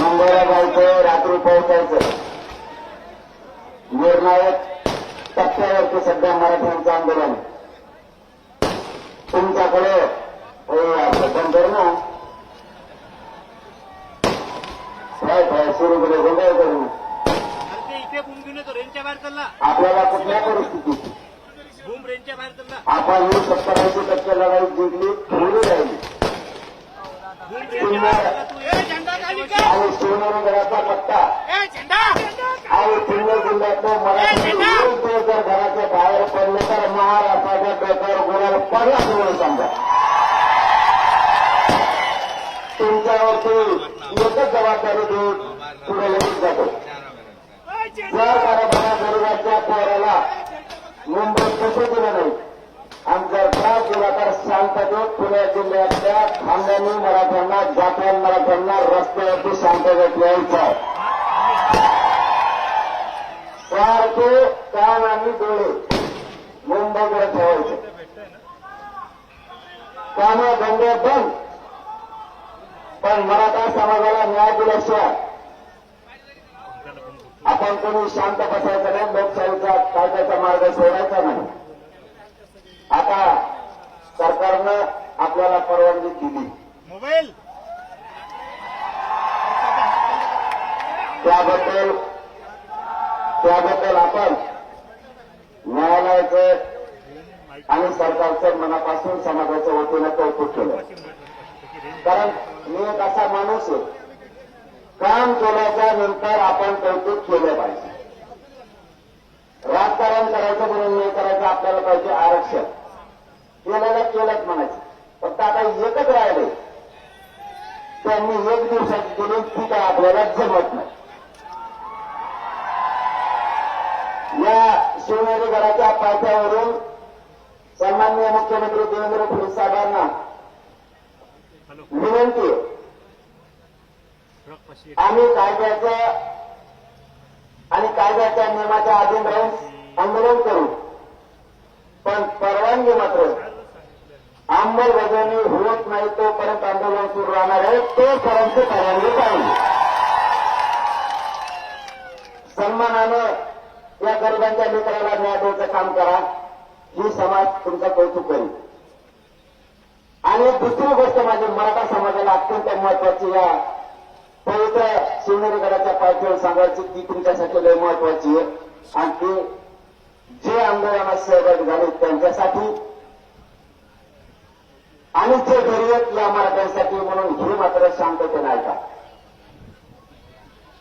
मुंबईला जायचं रात्री पोहोचायचं. निर्णायक टप्प्यावरती सध्या मराठ्यांचं आंदोलन. तुमच्याकडे कर ना. काय काय सुरू केलं गोंधळ करू? आपल्याला कुठल्या परिस्थितीत? आपण ही सत्तर ऐंशी टक्के लढाई जिंकली थोडी राहिली घुम रेंजच्या बाहेर चालला तू ए, झेंडा खाली कर. आणि शिवनगराचा आणि पुणे मराठी जर घराच्या बाहेर पडलं तर महाराष्ट्राच्या डोक्यावर गुन्हा पडला म्हणून तुमच्यावरती एकच जबाबदारी देऊन पुढे लगेच जातो जर कारखाना गरीबाच्या पोराला कसं दिलं नाही आणि जर त्रास दिला तर शांततेत पुणे जिल्ह्यातल्या खांद्यानी मराठ्यांना जापान मराठ्यांना रस्त्यावरती शांततेत यायचं. आहे सारखे कान आणि डोळे मुंबईकडे ठेवायचे. कामं धंदे बंद पण मराठा समाजाला न्याय दिल्याशिवाय आपण कोणी शांत बसायचं नाही लोकशाहीचा कायद्याचा मार्ग सोडायचा नाही. आता सरकारनं आपल्याला परवानगी दिली. मोबाईल. त्याबद्दल त्याबद्दल आपण न्यायालयाचं आणि सरकारचं मनापासून समाजाच्या वतीनं कौतुक केलं. कारण मी एक असा माणूस आहे. काम केल्याच्यानंतर आपण कौतुक केलं पाहिजे. राजकारण करायचं म्हणून नाही करायचं आपल्याला पाहिजे आरक्षण. केलेलं केलंच म्हणायचं. फक्त आता एकच राहिले. त्यांनी एक दिवसाची दिली ती काय आपल्याला जमत नाही. या शिवनेरी घराच्या पायथ्यावरून सन्मान्य मुख्यमंत्री देवेंद्र फडणवीस साहेबांना विनंती आहे. आम्ही कायद्याचं आणि कायद्याच्या नियमाच्या अधीन राहून आंदोलन करू. पण परवानगी मात्र अंमलबजावणी होत नाही तोपर्यंत आंदोलन सुरू राहणार आहे. तोपर्यंत परवानगी पाहिजे सन्मानानं या गरिबांच्या मित्राला न्याय द्यायचं काम करा. ही समाज तुमचं कौतुक करेल. आणि दुसरी गोष्ट माझी मराठा समाजाला अत्यंत महत्वाची या पवित्र शिवनेरीगडाच्या पायथ्यावर सांगायची ती तुमच्यासाठी लय महत्वाची आहे. आणि ती जे आंदोलनात सहभागी झाले त्यांच्यासाठी आणि जे घरी आहेत या मराठ्यांसाठी म्हणून हे मात्र शांततेनं ऐका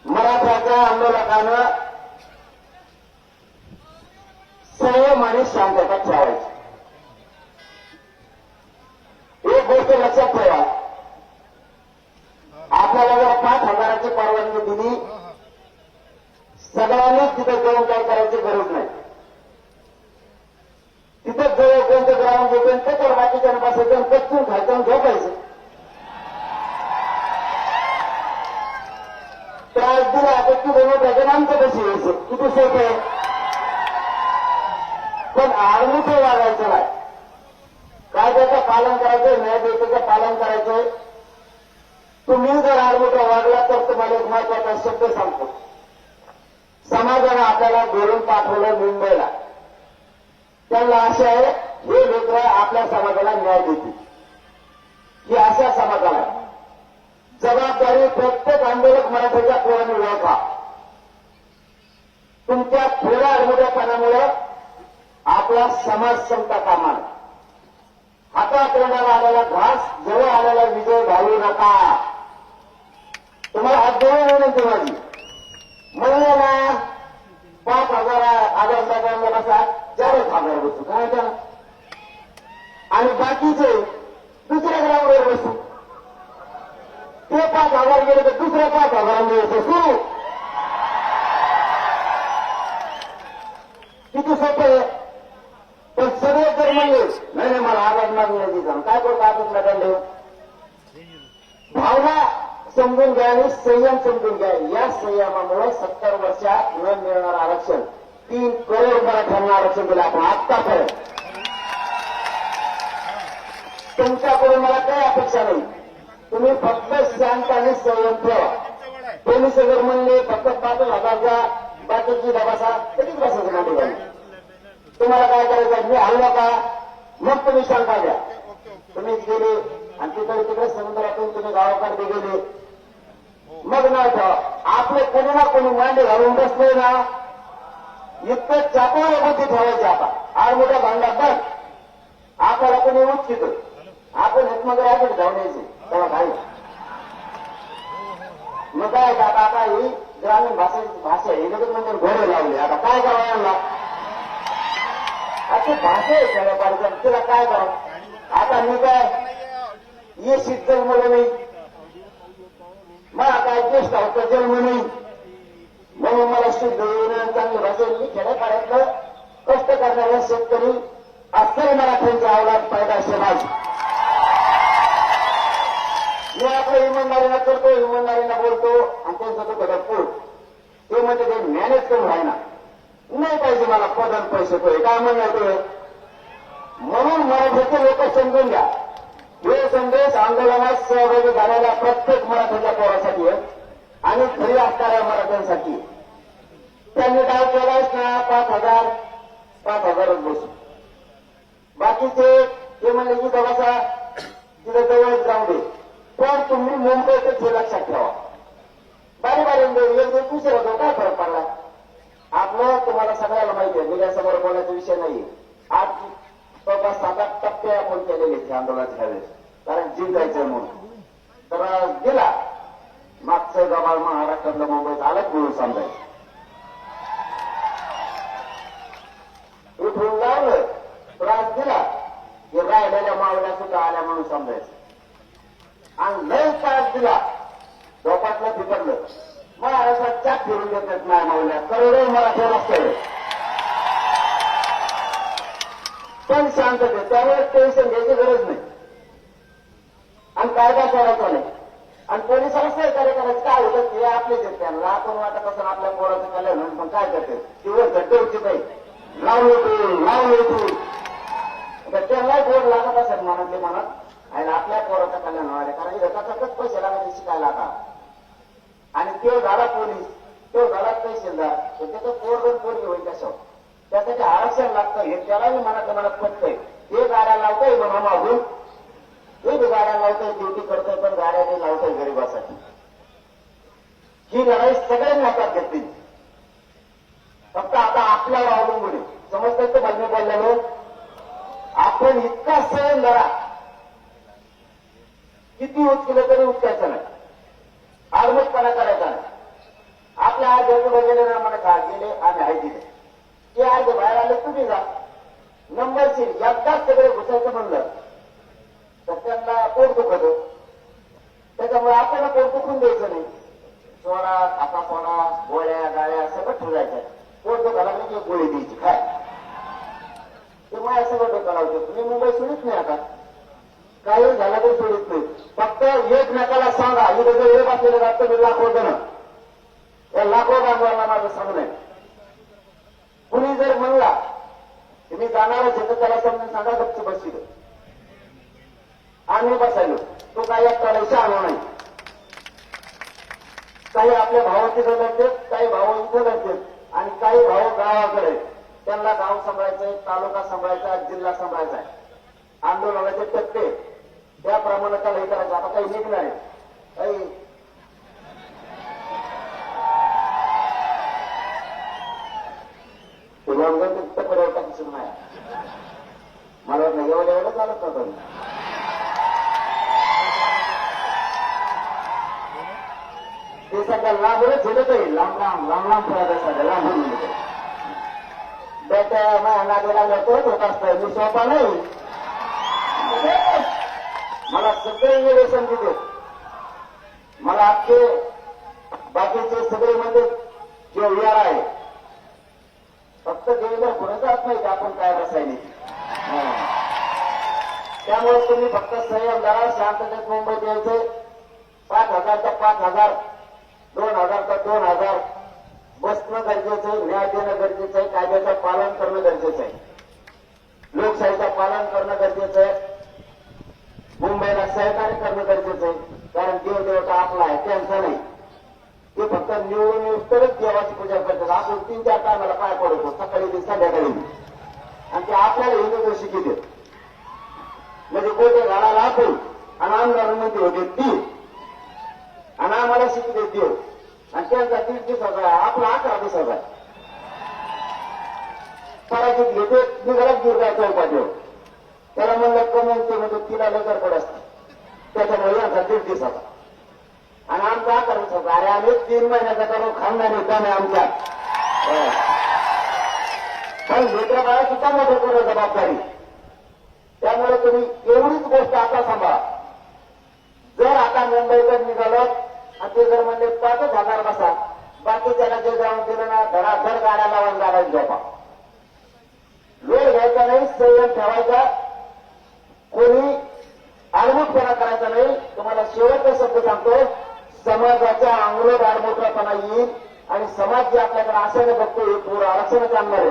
मराठ्याच्या आंदोलकानं संयम आणि शांतता ठेवायची. एक गोष्ट लक्षात ठेवा आपल्याला जर पाच हजाराची परवानगी दिली सगळ्यांनीच तिथे जाऊन काय करायची गरज नाही तिथे जवळ कोणतं ग्राउंड घेतो त्याच्यावर बाकीच्या बसायचं आणि कच्चून खायचं आणि झोपायचं त्रास दिला तर तू बनवत आहे आमचं कशी यायचं किती सोपं आहे पण आर्मीचं वागायचं नाही. कायद्याचं पालन करायचं न्यायदेवतेचं पालन करायचं तुम्ही जर आर्मीचा वागला तर तुम्हाला एक महत्त्वाचा शब्द सांगतो. समाजानं आपल्याला धोरण पाठवलं मुंबईला. त्यांना असं आहे हे लेकर आपल्या समाजाला न्याय देतील. ही अशा समाजाला जबाबदारी प्रत्येक आंदोलक मराठीच्या पोरांनी ओळखा तुमच्या थोड्या अडमुड्यापणामुळे आपला समाज संपता कामा हातात येणारा आलेला घास जवळ आलेला विजय घालू नका. तुम्हाला हात जोडून विनंती माझी. महिन्याला पाच हजार हजार रुपयांना कसा चारच हजार बसू काय आणि बाकीचे दुसऱ्या ग्राउंडवर बसू ते पाच हजार गेले तर दुसऱ्या पाच हजारांनी बसू किती सोपं आहे पण सगळे जर म्हणले नाही नाही मला आवाज मागण्याची जाण काय करतो आपण मॅडम भावना समजून घ्या आणि या संयमामुळे सत्तर वर्षात न मिळणार आरक्षण तीन करोड मराठ्यांना आरक्षण दिलं आपण आत्तापर्यंत. तुमच्याकडून मला काही अपेक्षा नाही. तुम्ही फक्त शांत आणि संयम ठेवा. पोलीस जर म्हणले फक्त पाटील हजार जा बाकीची डबासा कधीच बसायचं नाही ठिकाणी तुम्हाला काय करायचं मी हल्लो का? मग तुम्ही शांत द्या तुम्हीच गेले आणि तिकडे तिकडे समुद्रातून तुम्ही गावाकडे गेले मग नाही ठेवा आपले कोणी ना कोणी मांडे घालून बसले ना. इतकं चापावर बुद्धी ठेवायची आता. आर मोठ्या भांडा बस आपल्याला कोणी उच्चित आपण हितमगर आहे जाऊन यायचे. तेव्हा काही मग काय आता आता ही ग्रामीण भाषेची भाषा आहे लगेच म्हणजे घोडे लावले. आता काय करावं यांना? आता भाषा आहे सगळ्या पारकर तिला काय करावं? आता मी काय? ये शीत जन्मलो नाही. मला काय ज्येष्ठ होतं जन्म नाही. म्हणून मला शुद्ध येणं चांगली भाषा मी खेड्यापाड्यातलं कष्ट करणाऱ्या शेतकरी अस्सल मराठ्यांचा अवलाद पैदा समाज. मी आपल्या इमानदारीला करतो इमानदारीला बोलतो आणि त्यांचं तो घडत ते म्हणजे ते मॅनेज करून व्हायना नाही पाहिजे मला पदन पैसे तो काय म्हणणार म्हणून मराठीचे लोक समजून घ्या. हे संदेश आंदोलनात सहभागी झालेल्या प्रत्येक मराठ्याच्या पोरासाठी आहे आणि घरी असणाऱ्या मराठ्यांसाठी त्यांनी काय केलाच ना पाच हजार पाच हजारच बसू बाकीचे ते म्हणले की बाबासा तिथे जवळच जाऊ दे. पण तुम्ही मुंबईतच हे लक्षात ठेवा. बारी बारी म्हणजे एक दिवस दुसरं काय फरक पडला? आपलं तुम्हाला सगळ्याला माहिती आहे. मीडियासमोर बोलायचा विषय नाही आपण केलेले कारण जिंकायचं म्हणून. तर गेला. मागचं गबाळ महाराष्ट्रातलं मुंबईत आलं म्हणून समजायचं. उठून लावलं त्रास दिला की राहिलेल्या मावल्या सुद्धा आल्या म्हणून समजायचं. आणि लय त्रास दिला. झोपातलं फिकडलं महाराष्ट्रात चाक फिरून देतात नाही मावल्या करोडो मराठी नसतं पण शांतते त्यामुळे टेन्शन घ्यायची गरज नाही. आणि कायदा करायचा नाही. आणि पोलिसाला सहकार्य करायचं. काय होतं? ते आपले आहेत त्यांना आपण वाटत असं आपल्या पोराचं कल्याण होईल, पण काय करते? दिवस घट्ट नाही लावलो तू लावलो तू आता त्यांनाही बोर्ड लागत असेल मनातले मनात आणि आपल्या पोराचं कल्याण होणार. कारण एकाच पैसे लागायचे शिकायला आता? आणि तो झाला पोलीस तो झाला तहसीलदार. त्याचं त्याचं दोन पोरगी होईल कशावर? त्यासाठी लागतं हे त्यालाही मनात मनात पटतंय. हे गाड्या लावतंय म्हणा मागून हे गाड्या लावतंय ड्युटी करतोय पण गाड्या बी लावतोय गरिबासाठी. ही लढाई सगळ्यांनी हातात घेतली. फक्त आता आपल्यावर अवलंबून आहे समजतंय तर बलमी बोललेलो? आपण इतका सहन लढा. किती उच केलं तरी उचकायचं नाही. आडमटपणा करायचा नाही. आपल्या आज जगून गेले मला गेले आणि आहे दिले. ते अर्ज बाहेर आले तुम्ही जा. नंबर सीट एकदाच सगळे घुसायचं म्हणलं तर त्यांना पोट दुखत. त्याच्यामुळे आपल्याला पोट दुखून द्यायचं नाही. सोडा खाता सोडा गोळ्या गाळ्या सगळं ठेवायचं. पोट दुखायला म्हणजे गोळी द्यायची काय ते माझ्या सगळं डोकं लावतो. तुम्ही मुंबई सोडित नाही आता. काही झालं तरी सोडित नाही. फक्त एक नकाला सांगा. इथे जर एक असलेलं जातं मी लाखो जण. या लाखो बांधवांना माझं सांगणं आहे कुणी जर म्हणला की मी जाणारच आहे तर त्याला समजून सांगा गच्च बसली आम्ही बसायलो. तो काही एकटा शहाणा नाही. काही आपल्या भावाचे लढतात काही भाव इथं लढतात आणि काही भाव गावाकडे आहेत. त्यांना गाव सांभाळायचंय तालुका सांभाळायचा जिल्हा सांभाळायचा आहे. आंदोलनाचे टप्पे. त्याप्रमाणे त्याला हे करायचं आता काही निघणार आहे. तुझ्यामुळे मुक्त पुरवठा दिसून नाही मला नगेवर एवढं चालत नव्हतं ते सगळं लांबच झेलत आहे लांब लांब लांब लांब पळत सगळं सध्या लांब होऊन गेले माझ्या नागेला लागल्या होत असतंय मी सोपा नाही. मला सगळे इंग्लिशन दिले. मला आपले बाकीचे सगळे म्हणजे जे विहार आहे फक्त देवीला पुढे नाही की आपण काय बसायने त्यामुळे तुम्ही फक्त संयम धरा शांततेत मुंबईत यायचे. पाच हजार तर पाच हजार दोन हजार तर दोन हजार. बसणं गरजेचं आहे न्याय देणं गरजेचं आहे कायद्याचं पालन करणं गरजेचं आहे. लोकशाहीचं पालन करणं गरजेचं आहे. मुंबईला सहकार्य करणं गरजेचं आहे. कारण देव देवता आपला आहे त्यांचा नाही. त्या निवडून येऊस तरच देवाची पूजा करतात. आपण तीन चार टायमाला पाय पडतो. सकाळी ते संध्याकाळी. आणि ते आपल्याला हिंदू गोष्टी किती म्हणजे कोणत्या झाडाला आपण आणि आमदार म्हणते होते ती. आणि आम्हाला शिकू देव आणि त्यांचा तीस दिवसाचा आहे. आपला अकरा दिवसाचा आहे. पराजित घेते निघालाच दुर्गा देव त्याला म्हणलं कमवून ते म्हणजे तिला लगर पड असते. त्याच्यामुळे यांचा दीड दिवसाचा. का आमचा अकरा अरे आम्ही तीन महिन्याचा करून खाणार होता नाही आमच्या पण मित्र बाळा सुद्धा मोठं करणं जबाबदारी. त्यामुळे तुम्ही एवढीच गोष्ट आता सांभाळा जर आता मुंबईकर निघालो आणि ते जर म्हणले पाचच हजार बसा. बाकी बाकीच्याला जे जाऊन दिलं ना धडाधड गाड्या लावून गाड्या झोपा. वेळ घ्यायचा नाही संयम ठेवायचा. कोणी आडमुटपणा करायचा नाही. तुम्हाला शेवटचा शब्द सांगतो. समाजाच्या आंग्र आडमुटपणा येईल आणि समाज जे आपल्याकडे आशेने बघतो हे पूर्ण आरक्षणच आणणार आहे.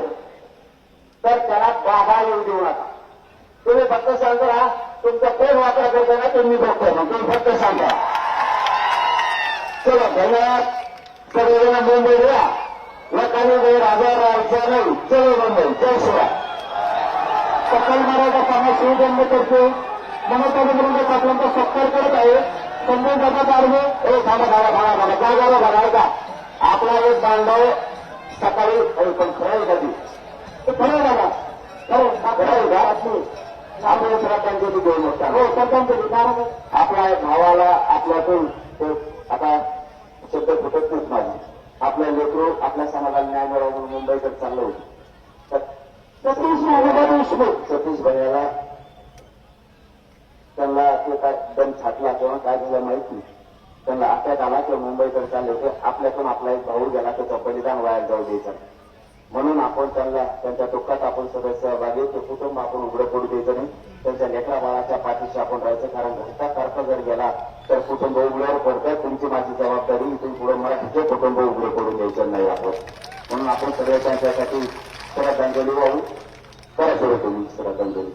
तर त्याला बाधा येऊ देऊ नका. तुम्ही फक्त सांगा तुमचा कोण वापर करतो ना तुम्ही बघतो मग तुम्ही फक्त सांगा. चला धन्यवाद. सगळेजण मुंबई या लोकांनी वेळ हजार राहायचा नाही. चलो मुंबई जय शिवाय. सकाळी मराठा समाज शिवजन्म करतो ममता बनवण्याचा आपल्याला सत्कार करत आहे. संजय दादा बारवे हे थांबा थांबा थांबा थांबा. काय झालं बघा का आपला एक बांधव सकाळी पण खरं कधी ते खरं दादा खरं खरं का आपण नका हो आपल्या भावाला आपल्यातून ते आता शब्द फुटत नाहीत माझे. आपल्या लेकरू आपल्या समाजाला न्याय मिळावा म्हणून मुंबईकडे चाललं होतं. सतीश सतीश भैयाला त्यांना ते काय दम छाटला किंवा काय झालं माहीत नाही. त्यांना अटॅक आला किंवा मुंबईकडे चालले होते. आपल्यातून आपला एक भाऊ गेला त्याचं बलिदान वाया जाऊ द्यायचं. म्हणून आपण त्यांना त्यांच्या दुःखात आपण सगळे सहभागी ते कुटुंब आपण उघडं पडू द्यायचं नाही. त्यांच्या लेकरा बाळाच्या पाठीशी आपण राहायचं. कारण घरचा खर्च जर गेला तर कुटुंब उघड्यावर पडतं तुमची माझी जबाबदारी इथून पुढे मराठीचे कुटुंब उघडे पडून द्यायचं नाही आपण म्हणून आपण सगळे त्यांच्यासाठी श्रद्धांजली वाहू. करा सुरू तुम्ही श्रद्धांजली